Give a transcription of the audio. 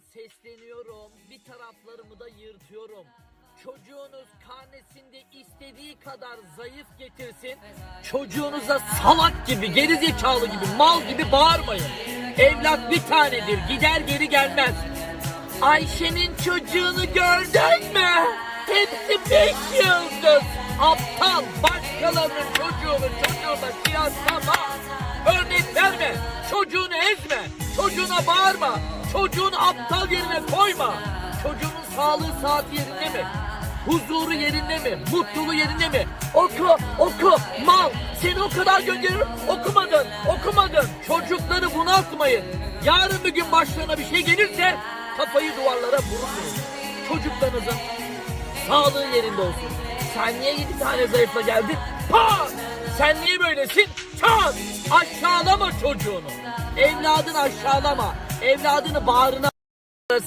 sesleniyorum. Bir taraflarımı da yırtıyorum. Çocuğunuz karnesinde istediği kadar zayıf getirsin. Çocuğunuza salak gibi, gerizekalı gibi, mal gibi bağırmayın. Evlat bir tanedir, gider geri gelmez. Ayşe'nin çocuğunu gördün mü? Hepsi beş yıldız. Aptal başkalarının çocuğunu çocuğuna kıyaslama. Örnek verme. Çocuğunu ezme. Çocuğuna bağırma. Çocuğunu aptal yerine koyma. Çocuğunun sağlığı saati yerinde mi? Huzuru yerinde mi? Mutluluğu yerinde mi? Oku, oku, mal. Seni o kadar gönderiyorum. Okumadın, okumadın. Çocukları bunaltmayın. Yarın bir gün başlarına bir şey gelirse kafayı duvarlara vurmayın. Çocuklarınızın sağlığı yerinde olsun. Sen niye yedi tane zayıfla geldin? Pa! Sen niye böylesin? Çat! Aşağılama çocuğunu. Evladını aşağılama. Evladını bağrına